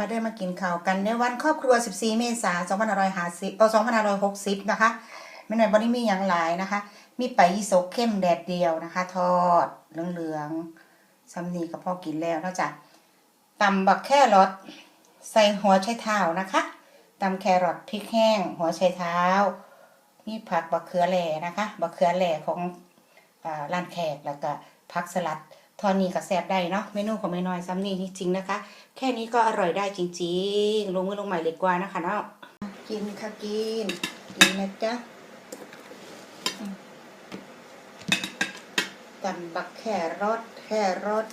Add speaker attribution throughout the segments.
Speaker 1: มาเดินมากินข้าวกันในวันครอบครัว 14 เมษายน2550เออ2560 นะคะไม่หน่อยบนี้มีอย่างหลายนะคะ มีไปยี่สกเข้มแดดเดียวนะคะ ทอดเหลืองๆซัมนีกับพ่อกินแล้วนาะจ๊ะตำบักแครอทใส่หัวไชเท้านะคะตำแครอทพริกแห้ง หัวไชเท้า มีผักบักเขือแหล่นะคะบักเขือแหล่ของอ่าร้านแขกแล้วก็ผักสลัด ทอนนี้ก็แซ่บได้เนาะเมนูของแม่น้อยซ้ำนี่จริงๆนะคะ แค่นี้ก็อร่อยได้จริงๆ ลงมือลงใหม่เลยกว่านะคะเนาะกินค่ะกินกินนะจ๊ะตำบักแครอทแครอท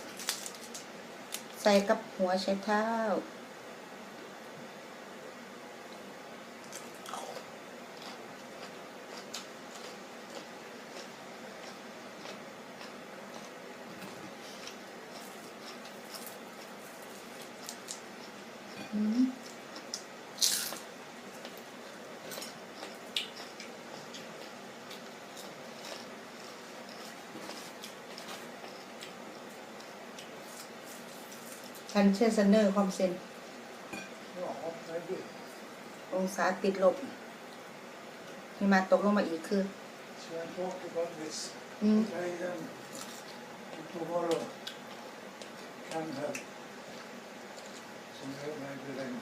Speaker 1: ใส่กับหัวใช้เท้า ทันเชสเนอร์ความเซนองศาติดลบมีมาตกลงมาอีกคือ อืม
Speaker 2: tomorrow can help. So maybe rain.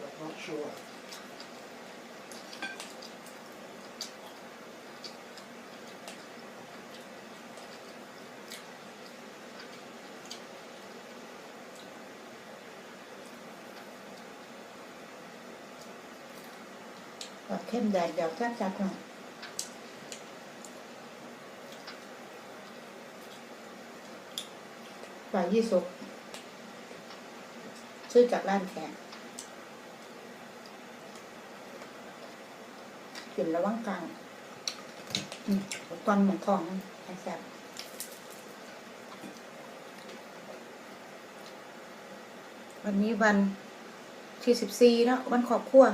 Speaker 2: But not sure.
Speaker 1: แบบเข้ มแดดเดี๋ยวแทบจัดหน่อยปลายี่สกซื้อจากร้านแขกกินระว่างกลางตอนหมองทองแซ่บวันนี้วันที่สิบสี่เนาะวันครอบครัว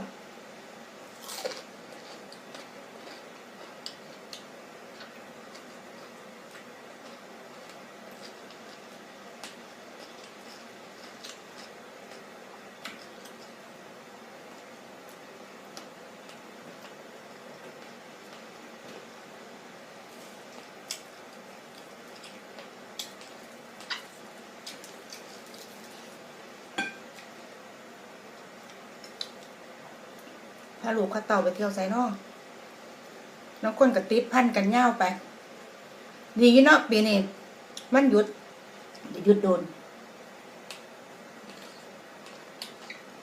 Speaker 1: าลูกข้าเต่าไปเที่ยวไซนอกน้องคนกับติดพันกันเง่าไป ดีเนาะปีนี้มันหยุดหยุดโดน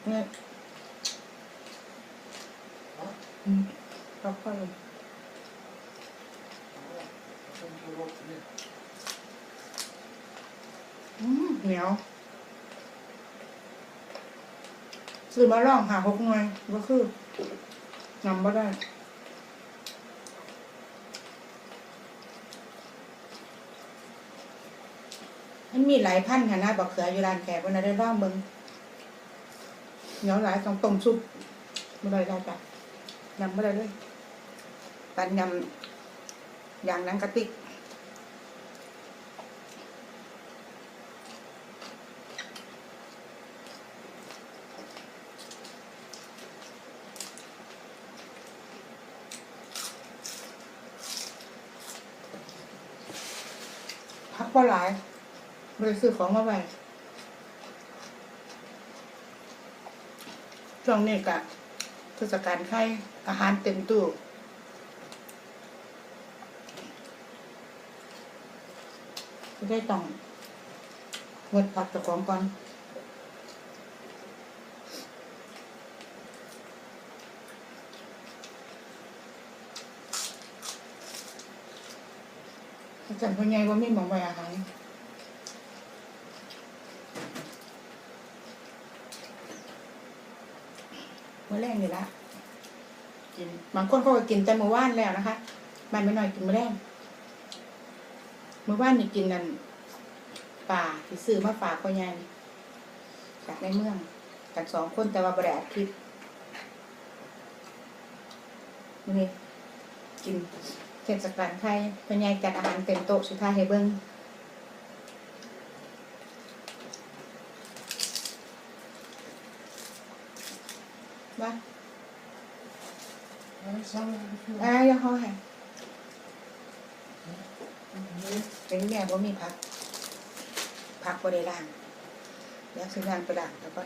Speaker 1: เนี่ยอืมรอบพ่อลง
Speaker 2: I think you wrote me.
Speaker 1: อืมเหนียวซื้อมาล่องหาหกหน่วยก็คือ นำมาได้มันมีหลายพันค่ะนะบักเขืออยู่ร้านแขกวันนั้นได้ร่องเบิงเหนียวหลายต้องต้มซุปไม่ได้ได้จ้ะยำมาได้เลยตันยำอย่างนั้นกระติก พักบ่หลายบริซื้อของมาไว้ช่วงนี้กะเทศกาลไข่อาหารเต็มตู้ได้ต้องงดพักจากของก่อน อาจารย์พ่อใหญ่ว่ามีหมองไว้อาหารมื้อแรกนี่ละกินบางคนเขาก็กินแต่มื้อวานแล้วนะคะบ้านไม่น้อยกินมื้อแรกมื้อวานนี่กินนั่นป่าที่ซื้อมาฝากพ่อใหญ่จากในเมืองกันสองคนแต่ว่าบริอัดคลิปนี่กิน เทศกาลไทยเพิ่นใหญ่จัดอาหารเต็มโต๊ะสุดท้ายให้เบิ้งว่าอ่าอย่าเฮาให้เป็นแม่บ่มีผักผักบ่ได้ล้างแล้วคืองางไปล้างแล้วก็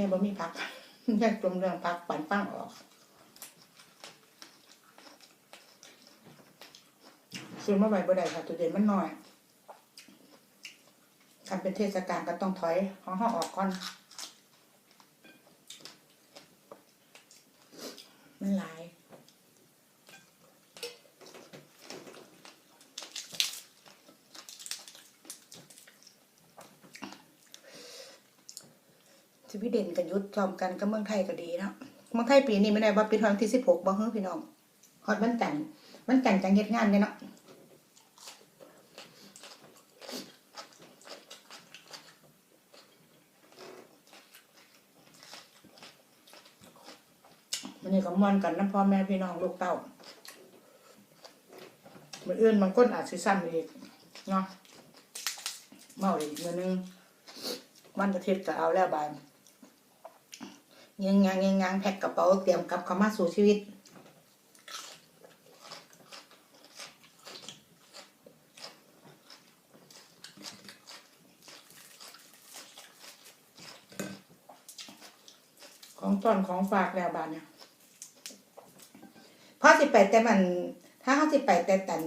Speaker 1: ม่บ่มีพักแม่จมเรื่องพักปันปังออกซื้อมาใบบ่ได้ค่ะตัวเด่นมันน้อยคันเป็นเทศกาลก็ต้องถอยของห้องออกก่อนมันหลาย สวีเด่นกับยุทธจอมกันกับเมืองไทยก็ดีเนาะเมืองไทยปีนี้ไม่ได้ว่าปิดวันที่สิบหกบ่เฮ้อพี่น้องฮอดวันจันทร์วันจันจังเฮ็ดงานเนี่ยเนาะมันนี่ก็ม่วนกันนะพ่อแม่พี่น้องลูกเต้ามันเอื่นบางคนอาจสิซ้ำอีกเนาะเมาอีกมือนึงวันอาทิตย์ก็เอาแล้วบาย ยังยังยังยังแพ็คกระเป๋าเตรียมกลับเข้ามาสู่ชีวิตของตอนของฝากแล้วบานเนี่ยพอสิไปแต่มัน ถ้าเขาสิไปแต่ตัน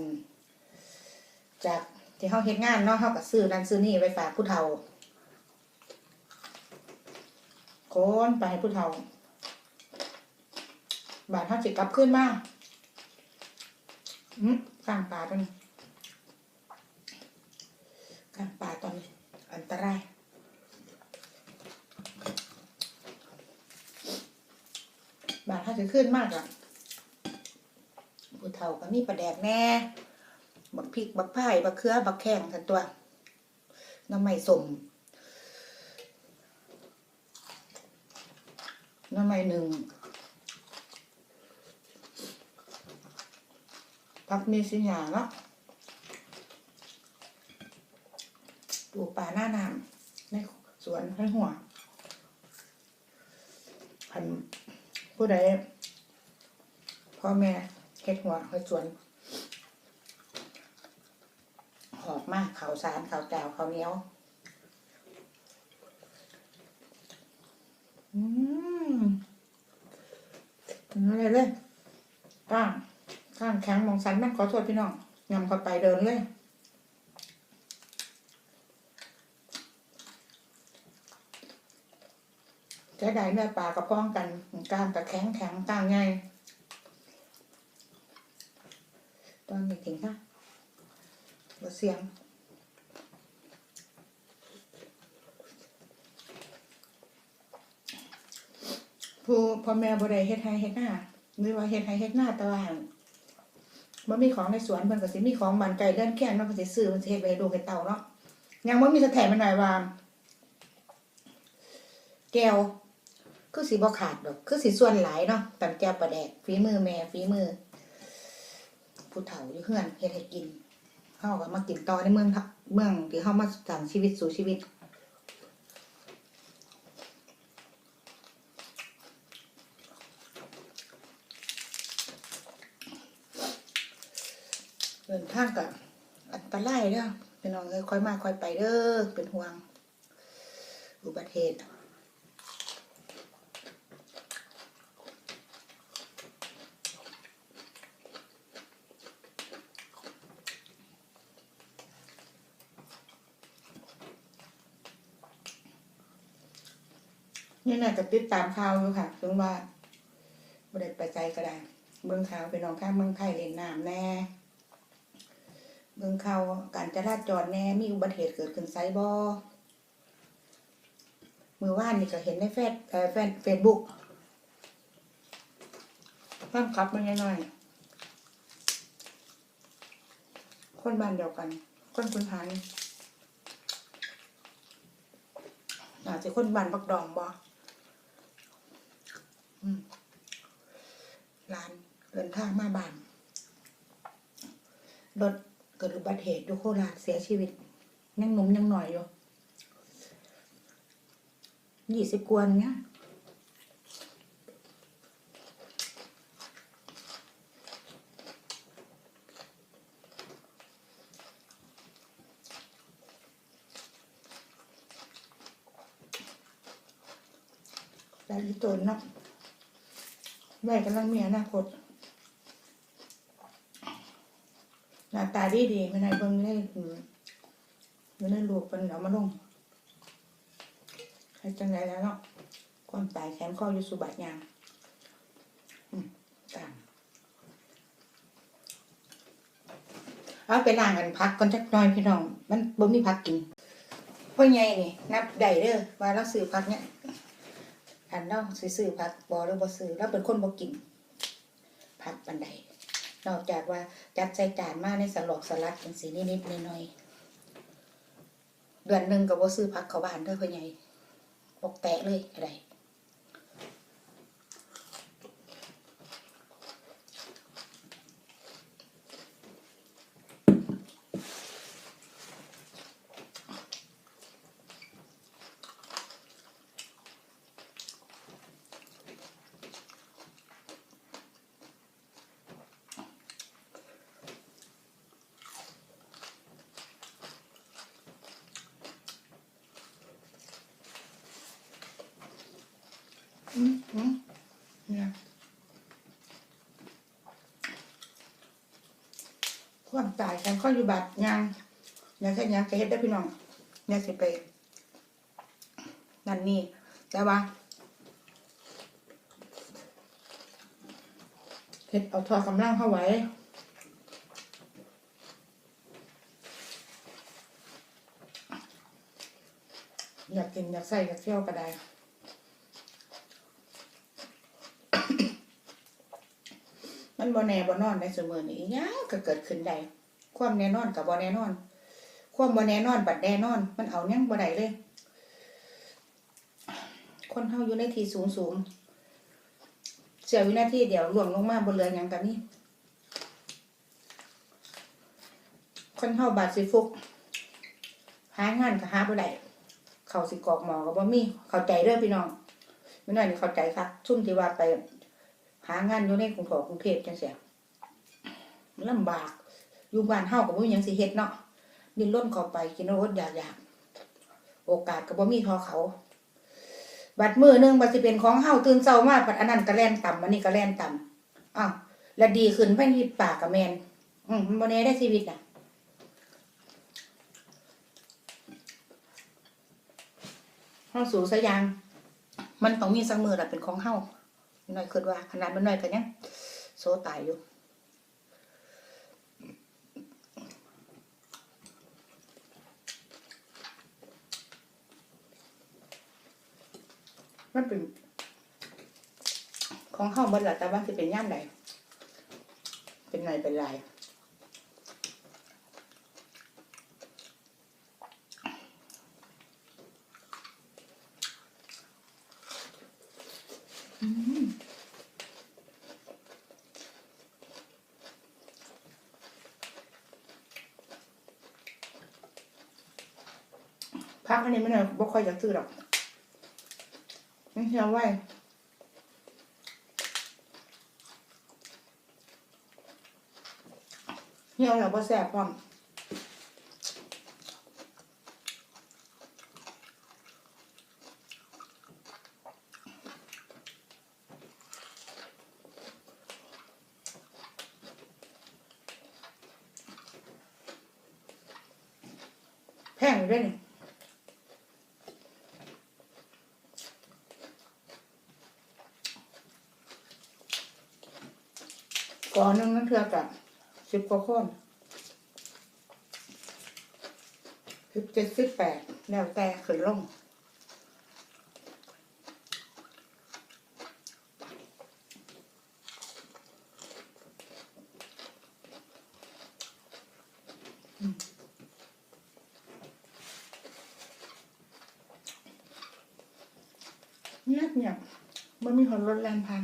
Speaker 1: จากที่เขาเฮ็ดงานเนาะเขาก็ซื้อนั่นซื้อนี่ไว้ฝากผู้เฒ่า โคนไปให้ผู้เฒ่า บาทเท่าจิกลับขึ้นมาอืมกลางป่าตอนนี้กลางป่าตอนนี้ อันตรายบาทเท่าจะขึ้นมากอะผู้เฒ่าก็มีประแดกแน่บักพริกบักไผ่บักเขือบักแข้งทันตัวน้ำไม่สม น้ำไม่หนึ่งพักมีสิญญาเนาะปลูกป่าหน้าน้ำในสวนให้หัวพันผู้ใดพ่อแม่เฮ็ดหัวเฮ็ดสวน หอบมากเขาสารข้าวเจ้าข้าเนี้ยว อืม อะไรเลยก้างก้างแข็งมองสันมันขอโทษพี่น้องยำเข้าไปเดินเลยจะได้เนื้อปลากระพ้องกันก้างกับแข็งแข็งก้างไงตอนนี้ถึงค่ะเสียง ผู้พ่อแม่บ่ได้เฮ็ดให้เฮ็ดหน้าหรือว่าเฮ็ดให้เฮ็ดหน้าแต่ว่าบ่มีของในสวนเพิ่นก็สิมีของบ้านไกลเดินแค่นเนาะเพิ่นสิซื้อเพิ่นสิเฮ็ดไว้ให้ลูกให้เต้าเนาะยังบ่มีสแถมมันหน่อยว่าแก้วคือสิบ่ขาดดอก คือสิส่วนหลายเนาะตำแก้วปลาแดกฝีมือแม่ฝีมือ ผู้เฒ่าอยู่เฮือนเฮ็ดให้กินเฮาก็มากินต่อในเมืองเมืองที่เฮามาสร้างชีวิตสู่ชีวิต ดินทางกับอันตรายเด้อพี่น้องเอ้ยค่อยมาค่อยไปเด้อเป็นห่วง อุบัติเหตุนี่น่าจะติดตามข่าวอยู่ค่ะถึงว่าบ่ได้ไปใจก็ได้ เบิ่งข่าวไปน้องข้างเมืองไทยเล่นน้ำแน่ เบิ่งข่าวการจราจรแน่มีอุบัติเหตุเกิดขึ้นไซบอมือว่านนี่ก็เห็นในเฟซเอ่อแฟนเฟซบุ๊กแฟนคลับมันน้อยๆคนบ้านเดียวกัน คนคุณหานอาจจะคนบ้านบักดองบอร้านเดินทางมาบ้านรถ กิดอุบัติเหตุอยู่โคราชเสียชีวิต ยังหนุ่มยังหน่อยอยู่ยี่สิบกวนเนี้ยแต่ลิตนเนาะแม่กำลังมีอนาคต หน้า ตาดีดีไม่นายเบิ่งเลยไม่ได้ลูกเป็นเอามาลงให้จังไรแล้วเนาะความตายแขนข้ออยู่สุบัติยางอืมตามเอาไปล้างกันพักก่อนจักน่อยพี่น้อง มันบ่มีพักกินพ่อใหญ่นี่ นับได้เด้อว่าเราซื้อพักเนี่ยอันเราซื้อพักบ่หรือบ่ซื้อเราเป็นคนบ่กินพักปันใด นอกจากว่าจัดใส่จานมาในสลอกสลัดเป็นสีนิดๆหน่อยๆเดือนหนึ่งก็บ่ซื้อพักเขาบ้านเด้อพ่อใหญ่บอกแตะเลยอะไร นี่ความตายกันก็อยู่บัดยางอยากจะยางจะเฮ็ดได้พี่น้องอยากสิไปนั่นนี่แต่ว่าเฮ็ดเอาทอกำลังเข้าไว้อยากกินอยากใส่อยากเที่ยวก็ได้ มันบ่แน่บ่นอนในเสมอนี้ยากก็เกิดขึ้นได้ความแน่นอนกับบ่แน่นอน ความบ่แน่นอนบัดแน่นอน มันเอายังบ่ได้เลย คนเฮาอยู่ในที่สูงสูงเสียวินาทีเดียวล่วงลงมาบ่เหลือหยังกันนี่คนเฮาบาดสิฟุก หางานก็หาบ่ได้เขาสิกรอกหมอก็บ่มีเข้าใจเด้อพี่น้องไม่น้อยนี่เข้าใจค่ะซุ่มที่ว่าไป หางานอยู่ในกรุงเทพกรุงเทพจังเสียลำบาก อยู่บ้านเฮาก็บ่มีหยังสิเฮ็ดเนาะดิ้นรนเข้าไปกินรสอยากๆโอกาสก็บ่มีทอเขา บัดมือหนึงบัดสิเป็นของเฮาตื่นเช้ามาบัดอันนั้นก็แล่นต่ำอันนี้ก็แล่นต่ำอ้าวแล้วดีขึ้นไปที่ปากกับแมน อืมมันบ่แน่ได้ชีวิตน่ะเฮาสู่ซะยังมันต้องมีสักมือล่ะเป็นของเฮา น่อยคิดว่า ขนาดมันน้อยกันยังโซตายอยู่มันเป็น ของเข้าหมดแหละแต่ว่าจะเป็นย่ามใดเป็นไรเป็นไรอืม พัก อันนี้ไม่หน่อยบ่ค่อยจะซื้อหรอกไม่เชื่อไว้เหี่ยวแล้วบ่แซ่บพร้อมแพงอยู่ด้วยนี่ ก่อนหนึงนั่นเทือกับสิบกว่าคนสิบเจ็ดสิบแปดแล้วแต่ขึ้นลงอืมเงียบเงียบมันมีหอนรถแลนพัน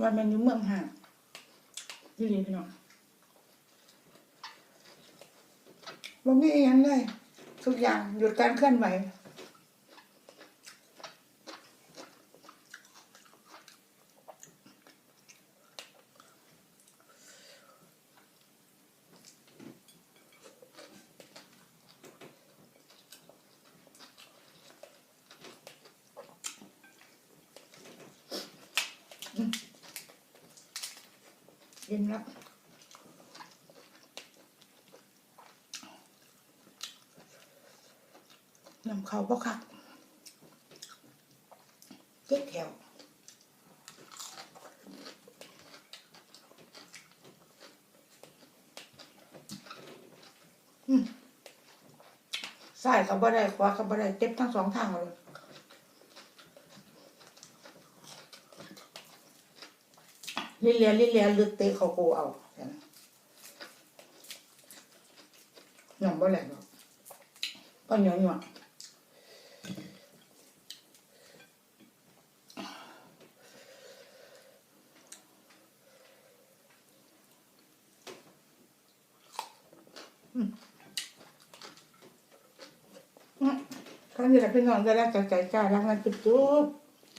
Speaker 1: ว่ามันอยู่เมืองห่างยี่ลีพี่น้องมันมีอย่างเลยทุกอย่างหยุดการเคลื่อนไหว กินแล้วนำเขาบ่คักเจ็ดแถวอืมซ้ายเขาบ่ได้ขวาเขาบ่ได้เจ็บทั้งสองทางเลย ลิเลียลิเลียลึกเตะเขาโกเอาหย่อมบ่แหลกหรอกก็หย่อหย่ออืมก็นี่แหละพี่น้องจะรักใจใจกล้ารักมันจุ๊บ